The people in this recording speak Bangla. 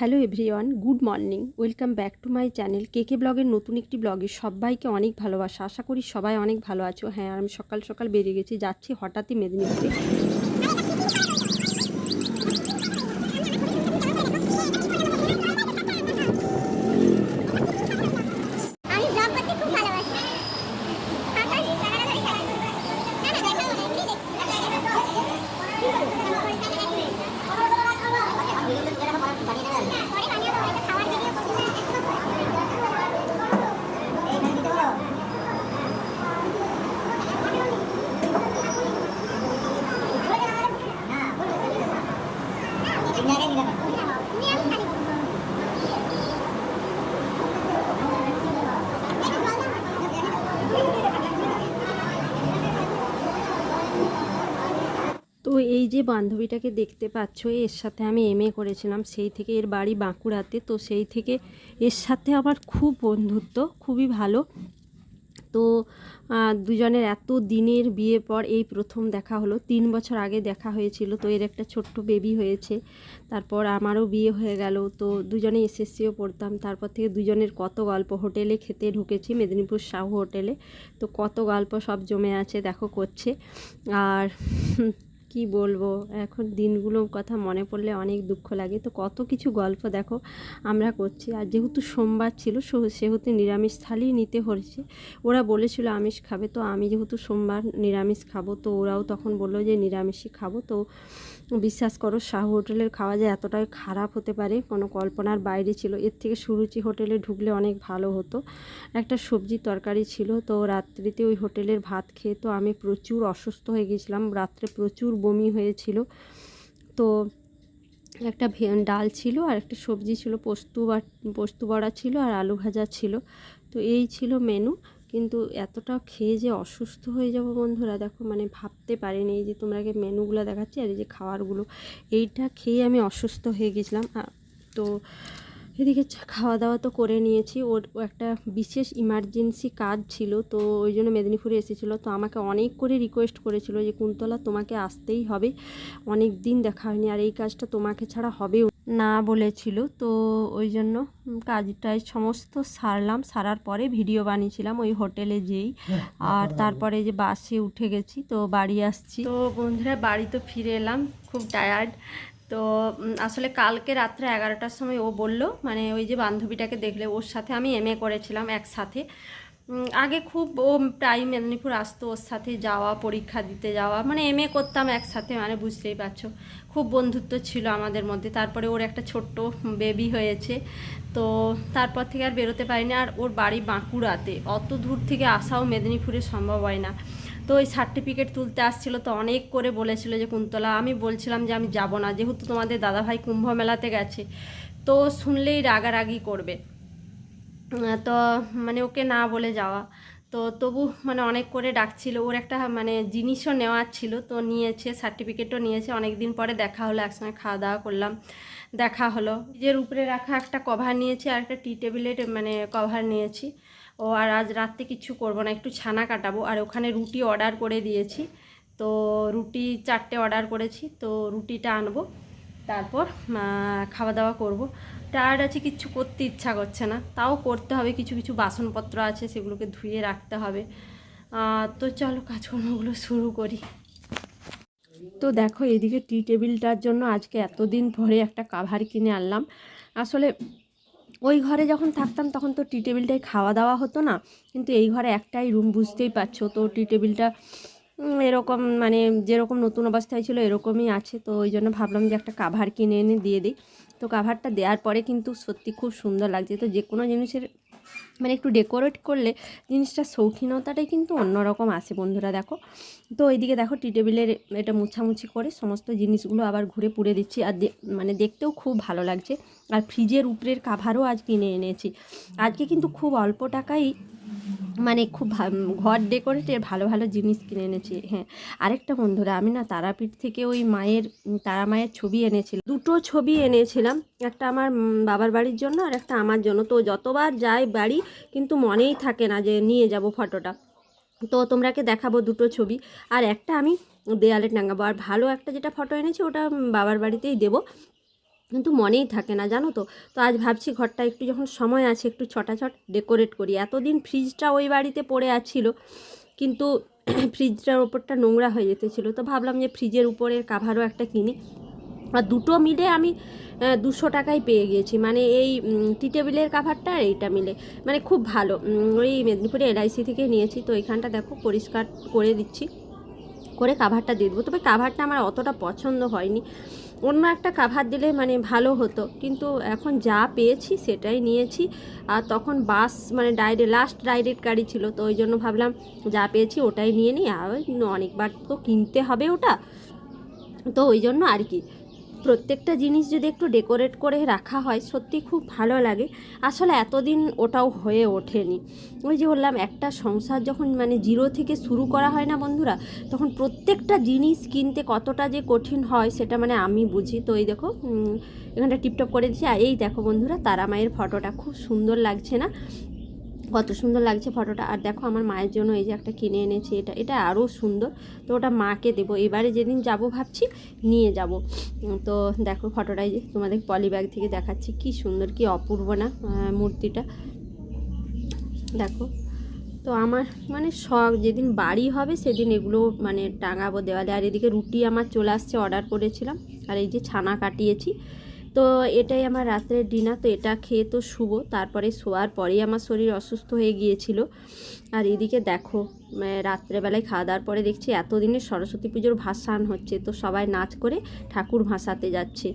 Hello everyone, good morning. Welcome back to my channel K K ব্লগের নতুন একটি ব্লগে সবাইকে অনেক ভালোবাসা। আশা করি সবাই অনেক ভালো আছো। হ্যাঁ আমি সকাল সকাল বেরিয়ে গেছি, যাচ্ছি হঠাৎই মেদিনীপুরে আমি ব্লগ করতে খুব ভালোবাসি হাসাহাসি কানাকানি খেলা না না দেখা হলো এমনি দেখছি পরে বানিয়ে দেবো একটা খাওয়ার ভিডিও তো এই যে বান্ধবীটাকে দেখতে পাচ্ছ, এর সাথে আমি এম করেছিলাম, সেই থেকে এর বাড়ি বাঁকুড়াতে। তো সেই থেকে এর সাথে আমার খুব বন্ধুত্ব, খুবই ভালো। তো দুজনের এত দিনের বিয়ে পর এই প্রথম দেখা হলো। তিন বছর আগে দেখা হয়েছিল, তো এর একটা ছোট্ট বেবি হয়েছে। তারপর আমারও বিয়ে হয়ে গেল, তো দুজনে এসএসসিও পড়তাম। তারপর থেকে দুজনের কত গল্প, হোটেলে খেতে ঢুকেছি, মেদিনীপুর সাহু হোটেলে। তো কত গল্প সব জমে আছে, দেখো, করছে। আর কি বলব? এখন দিনগুলোর কথা মনে পড়লে অনেক দুঃখ লাগে। তো কত কিছু গল্প দেখো আমরা করছি। আর যেহেতু সোমবার ছিল সেহেতু নিরামিষ থালি নিতে হয়েছে। ওরা বলেছিল আমিষ খাবে। তো আমি যেহেতু সোমবার নিরামিষ খাব, তো ওরাও তখন বলল যে নিরামিষই খাব। তো বিশ্বাস করো, শাহু হোটেলের খাওয়া যে এতটাই খারাপ হতে পারে, কোনো কল্পনার বাইরে ছিল। এর থেকে সুরুচি হোটেলে ঢুকলে অনেক ভালো হতো। একটা সবজি তরকারি ছিল। তো রাত্রিতে ওই হোটেলের ভাত খেয়ে তো আমি প্রচুর অসুস্থ হয়ে গেছিলাম রাত্রে প্রচুর বমি হয়েছিল। তো একটা ডাল ছিল আর একটা সবজি ছিল, পোস্তু বা, পোস্তু বড়া ছিল আর আলু ভাজা ছিল। তো এই ছিল মেনু কিন্তু এতটা খেয়ে যে অসুস্থ হয়ে যাব বন্ধুরা, দেখো মানে ভাবতে পারিনি এই যে তোমাকে মেনুগুলো দেখাচ্ছি আর এই যে খাবারগুলো। এইটা খেয়ে আমি অসুস্থ হয়ে গেছিলাম। তো এদিকে খাওয়া দাওয়া তো করে নিয়েছি। ওর একটা বিশেষ ইমার্জেন্সি কাজ ছিল, তো ওই জন্য মেদিনীপুরে এসেছিল। তো আমাকে অনেক করে রিকোয়েস্ট করেছিল যে, কুন্তলা, তোমাকে আসতেই হবে। অনেক দিন দেখা হয়নি আর এই কাজটা তোমাকে ছাড়া হবেও না, বলেছিল। তো ওই জন্য কাজটাই সমস্ত সারলাম। সারার পরে ভিডিও বানিয়েছিলাম ওই হোটেলে যেই। আর তারপরে যে বাসে উঠে গেছি, তো বাড়ি আসছি। তো বন্ধুরা, বাড়ি তো ফিরে এলাম। খুব টায়ার্ড তো আসলে কালকে রাত্রে এগারোটার সময় ও বলল মানে ওই যে বান্ধবীটাকে দেখলে, ওর সাথে আমি এম এ করেছিলাম একসাথে। আগে খুব ও প্রায় মেদিনীপুর আসতো ওর সাথে যাওয়া, পরীক্ষা দিতে যাওয়া মানে এম এ করতাম একসাথে মানে বুঝতেই পারছ। খুব বন্ধুত্ব ছিল আমাদের মধ্যে, তারপরে ওর একটা ছোট্ট বেবি হয়েছে। তো তারপর থেকে আর বেরোতে পারিনি, আর ওর বাড়ি বাঁকুড়াতে। অত দূর থেকে আসাও মেদিনীপুরে সম্ভব হয় না। তো ওই সার্টিফিকেট তুলতে আসছিল তো অনেক করে বলেছিল যে, কুন্তলা, আমি বলছিলাম যে, আমি যাব না। যেহেতু তোমাদের দাদাভাই কুম্ভ মেলাতে গেছে, তো শুনলেই রাগারাগি করবে। তো মানে ওকে না বলে যাওয়া। তো তবু মানে অনেক করে ডাকছিল। ওর একটা মানে জিনিসও নেওয়ার ছিল, তো নিয়েছে সার্টিফিকেটও নিয়েছে। অনেক দিন পরে দেখা হলো, একসঙ্গে খাওয়া দাওয়া করলাম, দেখা হলো। নিজের উপরে রাখা একটা কভার নিয়েছি আর একটা টি টেবিলের মানে কভার নিয়েছি। ও আর আজ রাত্রে কিছু করব না, একটু ছানা কাটাবো। আর ওখানে রুটি অর্ডার করে দিয়েছি। তো রুটি চারটে অর্ডার করেছি, তো রুটিটা আনব। তারপর খাওয়া দাওয়া করব। টায়ার্ড আছে, কিচ্ছু করতে ইচ্ছা করছে না। তাও করতে হবে, কিছু কিছু বাসনপত্র আছে, সেগুলোকে ধুয়ে রাখতে হবে। তো চলো, কাজকর্মগুলো শুরু করি। তো দেখো, এদিকে টি টেবিলটার জন্য আজকে এতদিন পরে একটা কাভার কিনে আনলাম। আসলে ওই ঘরে যখন থাকতাম তখন তো টি টেবিলটায় খাওয়া দাওয়া হতো না। কিন্তু এই ঘরে একটাই রুম বুঝতেই পারছ। তো টি টেবিলটা এরকম মানে যেরকম নতুন অবস্থায় ছিল এরকমই আছে। তো ওই জন্য ভাবলাম যে একটা কাভার কিনে এনে দিয়ে দিই। তো কাভারটা দেওয়ার পরে কিন্তু সত্যি খুব সুন্দর লাগছে। তো যে কোনো জিনিসের মানে একটু ডেকোরেট করলে জিনিসটার শৌখিনতাটাই কিন্তু অন্যরকম আসে বন্ধুরা, দেখো। তো এইদিকে দেখো টি টেবিলের এটা মুছামুছি করে সমস্ত জিনিসগুলো আবার ঘুরে পুড়ে দিচ্ছি। আর মানে দেখতেও খুব ভালো লাগছে। আর ফ্রিজের উপরের কাভারও আজ কিনে এনেছি। আজকে কিন্তু খুব অল্প টাকাই মানে খুব ঘর ডেকোরেটের ভালো ভালো জিনিস কিনে এনেছি হ্যাঁ। আরেকটা বন্ধুরা, আমি না তারাপীঠ থেকে ওই মায়ের তারা মায়ের ছবি এনেছিলাম। দুটো ছবি এনেছিলাম, একটা আমার বাবার বাড়ির জন্য আর একটা আমার জন্য। তো যতবার যাই বাড়ি, কিন্তু মনেই থাকে না যে নিয়ে যাব ফটোটা। তো তোমরাকে দেখাবো দুটো ছবি। আর একটা আমি দেয়ালে টাঙাবো। আর ভালো একটা যেটা ফটো এনেছি, ওটা বাবার বাড়িতেই দেবো। কিন্তু মনেই থাকে না, জানো তো? তো আজ ভাবছি ঘরটা একটু যখন সময় আছে একটু ছটাছট ডেকোরেট করি। এতদিন ফ্রিজটা ওই বাড়িতে পড়ে আছিল, কিন্তু ফ্রিজটার ওপরটা নোংরা হয়ে যেতেছিলো তো ভাবলাম যে ফ্রিজের উপরের কাভারও একটা কিনি। আর দুটো মিলে আমি দুশো টাকায় পেয়ে গিয়েছি। মানে এই টি টেবিলের কাভারটা আর এইটা মিলে। মানে খুব ভালো। ওই মেদিনীপুরে এলআইসি থেকে নিয়েছি। তো এখানটা দেখো পরিষ্কার করে দিচ্ছি। করে কাভারটা দিয়ে দেবো। তবে কাভারটা আমার অতটা পছন্দ হয়নি। অন্য একটা কাভার দিলে মানে ভালো হতো। কিন্তু এখন যা পেয়েছি সেটাই নিয়েছি। আর তখন বাস মানে ডাইরে লাস্ট ডাইরেক্ট গাড়ি ছিল। তো ওই জন্য ভাবলাম যা পেয়েছি ওটাই নিয়ে নিই। আর অনেকবার তো কিনতে হবে ওটা। তো ওই জন্য আর কি। প্রত্যেকটা জিনিস যদি একটু ডেকোরেট করে রাখা হয়, সত্যি খুব ভালো লাগে। আসলে এতদিন ওটাও হয়ে ওঠেনি। ওই যে বললাম, একটা সংসার যখন মানে জিরো থেকে শুরু করা হয় না বন্ধুরা, তখন প্রত্যেকটা জিনিস কিনতে কতটা যে কঠিন হয়, সেটা মানে আমি বুঝি। তো এই দেখো এখানটা টিপটপ করে দিচ্ছি। আর এই দেখো বন্ধুরা তারা মায়ের ফটোটা খুব সুন্দর লাগছে না? কত সুন্দর লাগছে ফটোটা। আর দেখো আমার মায়ের জন্য এই যে একটা কিনে এনেছি, এটা এটা আরও সুন্দর। তো ওটা মাকে দেবো। এবারে যেদিন যাব ভাবছি নিয়ে যাব। তো দেখো ফটোটাই যে তোমাদের পলি ব্যাগ থেকে দেখাচ্ছি। কি সুন্দর, কি অপূর্ব না মূর্তিটা। দেখো, তো আমার মানে শখ, যেদিন বাড়ি হবে সেদিন এগুলো মানে টাঙাবো দেওয়ালে। আর এদিকে রুটি আমার চলে আসছে, অর্ডার করেছিলাম। আর এই যে ছানা কাটিয়েছি। তো এটাই আমার রাত্রের ডিনার তো এটা খেয়ে তো শুবো। তারপরে শোয়ার পরেই আমার শরীর অসুস্থ হয়ে গিয়েছিল। আর এদিকে দেখো রাত্রেবেলায় খাওয়া দাওয়ার পরে দেখছি এতদিনে সরস্বতী পুজোর ভাসান হচ্ছে, তো সবাই নাচ করে ঠাকুর ভাসাতে যাচ্ছে।